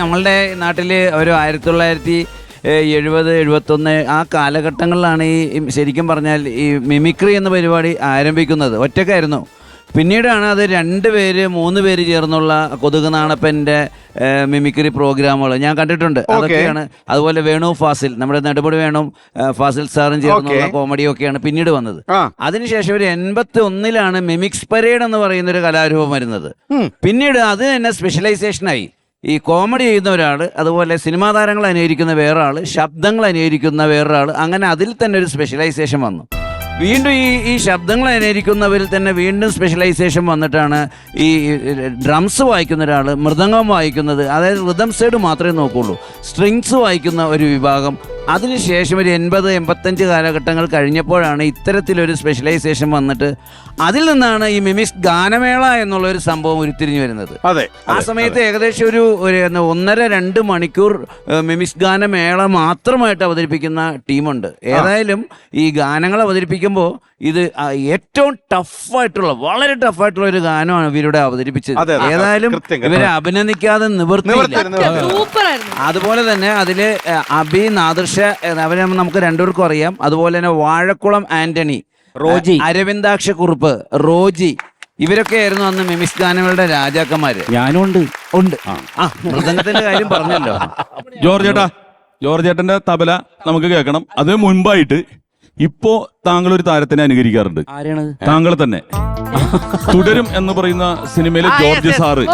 നമ്മളുടെ നാട്ടിൽ ഒരു ആയിരത്തി തൊള്ളായിരത്തി എഴുപത് എഴുപത്തൊന്ന് ആ കാലഘട്ടങ്ങളിലാണ് ഈ ശരിക്കും പറഞ്ഞാൽ ഈ മിമിക്രി എന്ന പരിപാടി ആരംഭിക്കുന്നത്. ഒറ്റക്കായിരുന്നു. പിന്നീടാണ് അത് രണ്ട് പേര് മൂന്ന് പേര് ചേർന്നുള്ള കൊതുക് നാണപ്പന്റെ മിമിക്രി പ്രോഗ്രാമുകൾ. ഞാൻ കണ്ടിട്ടുണ്ട്. അതൊക്കെയാണ്. അതുപോലെ വേണു ഫാസിൽ നമ്മുടെ നെടുപടി വേണു ഫാസിൽ സാറും ചേർന്നുള്ള കോമഡി കോമഡിയൊക്കെയാണ് പിന്നീട് വന്നത്. അതിനുശേഷം ഒരു എൺപത്തി ഒന്നിലാണ് മിമിക്സ് പരേഡ് എന്ന് പറയുന്ന ഒരു കലാരൂപം വരുന്നത്. പിന്നീട് അത് തന്നെ സ്പെഷ്യലൈസേഷനായി ഈ കോമഡി ചെയ്യുന്ന ഒരാൾ അതുപോലെ സിനിമാ താരങ്ങൾ അനുകരിക്കുന്ന വേറൊരാൾ ശബ്ദങ്ങൾ അനുകരിക്കുന്ന വേറൊരാൾ അങ്ങനെ അതിൽ തന്നെ ഒരു സ്പെഷ്യലൈസേഷൻ വന്നു. വീണ്ടും ഈ ഈ ശബ്ദങ്ങൾ അനുകരിക്കുന്നവരിൽ തന്നെ വീണ്ടും സ്പെഷ്യലൈസേഷൻ വന്നിട്ടാണ് ഈ ഡ്രംസ് വായിക്കുന്ന ഒരാൾ മൃദംഗം വായിക്കുന്നത്. അതായത് റിതം സൈഡ് മാത്രമേ നോക്കുള്ളൂ. സ്ട്രിങ്സ് വായിക്കുന്ന ഒരു വിഭാഗം അതിനുശേഷം ഒരു എൺപത് എൺപത്തഞ്ച് കാലഘട്ടങ്ങൾ കഴിഞ്ഞപ്പോഴാണ് ഇത്തരത്തിലൊരു സ്പെഷ്യലൈസേഷൻ വന്നിട്ട് അതിൽ നിന്നാണ് ഈ മിമിക്സ് ഗാനമേള എന്നുള്ള ഒരു സംഭവം ഉരുത്തിരിഞ്ഞു വരുന്നത്. അതെ ആ സമയത്ത് ഏകദേശം ഒരു ഒന്നര രണ്ട് മണിക്കൂർ മിമിസ് മിമിക്സ് ഗാനമേള മാത്രമായിട്ട് അവതരിപ്പിക്കുന്ന ടീമുണ്ട്. ഏതായാലും ഈ ഗാനങ്ങൾ അവതരിപ്പിക്കുമ്പോൾ ഇത് ഏറ്റവും ടഫായിട്ടുള്ള വളരെ ടഫായിട്ടുള്ള ഒരു ഗാനമാണ് ഇവരുടെ അവതരിപ്പിച്ചത്. ഏതായാലും. ഇവരെ അഭിനന്ദിക്കാതെ നിവർത്തി. അതുപോലെ തന്നെ അതിലെ അഭി അബി ഏഹ്, അവരെ നമുക്ക് രണ്ടുപേർക്കും അറിയാം. അതുപോലെ തന്നെ വാഴക്കുളം ആന്റണി റോജി. അരവിന്ദാക്ഷ കുറുപ്പ് റോജി. ഇവരൊക്കെ ആയിരുന്നു അന്ന് മിമിസ് ഗാനങ്ങളുടെ രാജാക്കന്മാര്. ഞാനും ഉണ്ട്. ഉണ്ട്. ആ. മൃദംഗത്തിന്റെ കാര്യം പറഞ്ഞല്ലോ. ജോർജ് ചേട്ടാ ജോർജ് ചേട്ടന്റെ തബല നമുക്ക് കേൾക്കണം. അത് മുൻപായിട്ട് ഇപ്പോ താങ്കൾ ഒരു താരത്തിനെ അനുകരിക്കാറുണ്ട്. ആരാണ്? താങ്കൾ തന്നെ. തുടരും എന്ന് പറയുന്ന സിനിമയിലെ ജോർജ്. സാറ്.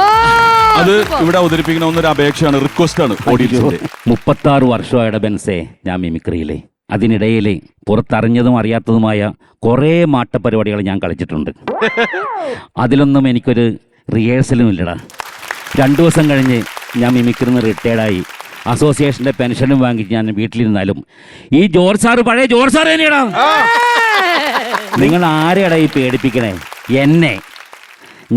അത്. ഇവിടെ അവതരിപ്പിക്കുന്ന ഒന്നൊരു അപേക്ഷയാണ് റിക്വസ്റ്റ് ആണ് ഓഡിയൻസിന്റെ. മുപ്പത്തി ആറ് വർഷമായുടെ ബെൻസേ ഞാൻ മിമിക്രിയിലെ. അതിനിടയിൽ പുറത്തറിഞ്ഞതും അറിയാത്തതുമായ കുറേ മാട്ടപരിപാടികൾ ഞാൻ കളിച്ചിട്ടുണ്ട്. അതിലൊന്നും എനിക്കൊരു റിഹേഴ്സലും ഇല്ലടാ. രണ്ടു ദിവസം കഴിഞ്ഞ് ഞാൻ മിമിക്രിൽ നിന്ന് റിട്ടയർഡായി അസോസിയേഷന്റെ പെൻഷനും വാങ്ങി ഞാൻ വീട്ടിലിരുന്നാലും ഈ ജോർജ് സാറ് പഴയ ജോർജ് സാറ് തന്നെയാടാ. നിങ്ങൾ ആരെയാടാ ഈ പേടിപ്പിക്കണേ? എന്നെ.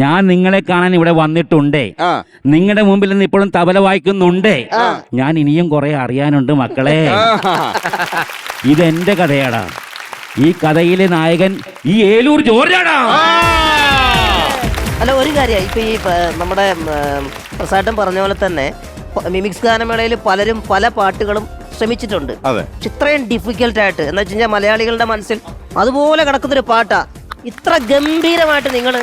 ഞാൻ നിങ്ങളെ കാണാൻ ഇവിടെ വന്നിട്ടുണ്ടേ. നിങ്ങളുടെ മുമ്പിൽ നിന്ന് ഇപ്പോഴും തബല വായിക്കുന്നുണ്ടേ. ഞാൻ ഇനിയും കുറെ അറിയാനുണ്ട് മക്കളെ. ഇതെന്റെ കഥയാടാ. ഈ കഥയിലെ നായകൻ ഈ ഏലൂർ ജോർജാടാ അല്ല ഒരു കാര്യം ഇപ്പൊ ഈ നമ്മുടെ പ്രസാദം പറഞ്ഞ പോലെ തന്നെ മിമിക്സ് ഗാനമേളയിൽ പലരും പല പാട്ടുകളും ശ്രമിച്ചിട്ടുണ്ട്. പക്ഷെ ഇത്രയും ഡിഫിക്കൽട്ട് ആയിട്ട് എന്ന് വെച്ച് കഴിഞ്ഞാൽ മലയാളികളുടെ മനസ്സിൽ അതുപോലെ കിടക്കുന്നൊരു പാട്ടാ. ഇത്ര ഗംഭീരമായിട്ട് നിങ്ങൾ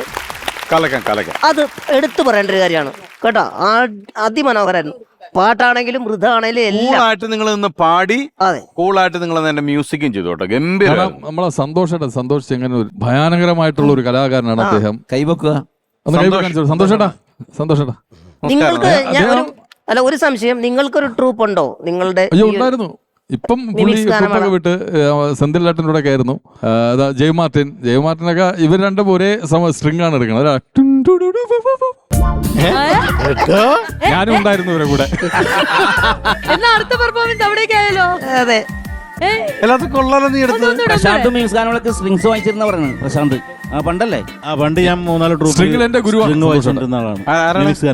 കലക്കാം കലക്കാം. അത് എടുത്തു പറയേണ്ട ഒരു കാര്യമാണ്. കേട്ടോ ആ അതിമനോഹരൻ. പാട്ടാണെങ്കിലും മൃതാണെങ്കിലും എല്ലാം. കൂളായിട്ട് നിങ്ങൾ നിന്ന് പാടി അതെ. കൂളായിട്ട് നിങ്ങൾ തന്നെ മ്യൂസിക്കും ചെയ്തു കേട്ടോ. ഗംഭീരം. കാരണം നമ്മളെ സന്തോഷേട്ടൻ സന്തോഷ് എങ്ങനെ ഒരു ഭയാനകരമായിട്ടുള്ള ഒരു കലാകാരനാണ് അദ്ദേഹം. കൈവക്കുക. ഒന്ന് കൈ കാണിച്ചു സന്തോഷേട്ടാ സന്തോഷേട്ടാ. നിങ്ങൾക്ക് ഞാൻ ഒരു അല്ല ഒരു സംശയം. നിങ്ങൾക്കൊരു ട്രൂപ്പ് ഉണ്ടോ നിങ്ങളുടെ അയ്യോ ഈ ഉണ്ടായിരുന്നു. ഇപ്പം പുള്ളി മിമിക്സ് വിട്ട് സെന്തിലാട്ടിന്റെ കൂടെ ഒക്കെ ആയിരുന്നു. അതാ ജയ് മാർട്ടിൻ. ജയ് മാർട്ടിനൊക്കെ ഇവർ രണ്ടും ഒരേ സമ സ്ട്രിങ് ആണ് എടുക്കുന്നത്. ഞാനും ഉണ്ടായിരുന്നു ഇവരെ കൂടെ. അടുത്ത പെർഫോമൻസ് അതെ. ഏ, എല്ലാത്തും കൊള്ളാലോ നീ എടുത്ത് പ്രശാന്ത് ഗാനങ്ങളൊക്കെ സ്ട്രിങ്സ് പറയുന്നത് പ്രശാന്ത്. ആ പണ്ടല്ലേ? ആ പണ്ട് ഞാൻ മൂന്നാൽ ട്രൂപ്പ് എന്റെ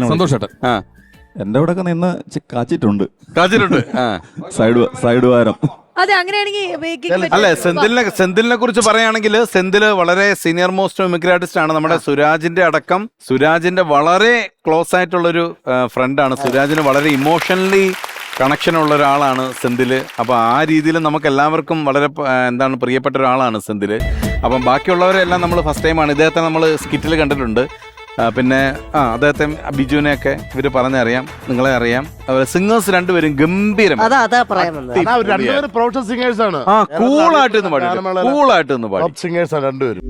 സന്തോഷേട്ടൻ ആ. എന്റെ അവിടെ ഒക്കെ നിന്ന് ചി- കാച്ചിട്ടുണ്ട്. കാച്ചിട്ടുണ്ട്. ആ സൈഡ് സൈഡ് വാരം. അതെ അങ്ങനെയാണെങ്കിൽ baking അല്ല സെന്തിലിനെ സെന്തിലിനെ കുറിച്ച് പറയുകയാണെങ്കിൽ സെന്തിൽ വളരെ സീനിയർ മോസ്റ്റ് മിമിക്രി ആർട്ടിസ്റ്റ് ആണ്. നമ്മുടെ സുരാജിന്റെ അടക്കം സുരാജിന്റെ വളരെ ക്ലോസ് ആയിട്ടുള്ള ആയിട്ടുള്ളൊരു ഫ്രണ്ടാണ് സുരാജിന് വളരെ ഇമോഷണലി കണക്ഷൻ ഉള്ള ഒരാളാണ് സെന്തിൽ. അപ്പൊ ആ രീതിയിൽ നമുക്ക് എല്ലാവർക്കും വളരെ പ- ആ, എന്താണ് പ്രിയപ്പെട്ട ഒരാളാണ് സെന്തിൽ. അപ്പം ബാക്കിയുള്ളവരെല്ലാം നമ്മൾ ഫസ്റ്റ് ടൈമാണ് ഇദ്ദേഹത്തെ നമ്മൾ സ്കിറ്റിൽ കണ്ടിട്ടുണ്ട്. പിന്നെ ആ അദ്ദേഹത്തെ ബിജുവിനെയൊക്കെ ഇവർ പറഞ്ഞറിയാം നിങ്ങളെ അറിയാം. അതുപോലെ സിംഗേഴ്സ് രണ്ടുപേരും ഗംഭീരം അതാ അതാ പറയാൻ വന്നത്. അതാ അവർ രണ്ടുപേരും പ്രൊഫഷണൽ സിംഗേഴ്സ് ആണ്. ആ കൂളായിട്ട് നിന്ന് പാടി. കൂളായിട്ട് നിന്ന് പാടി. ടോപ്പ് സിംഗേഴ്സ് ആണ് രണ്ടുപേരും.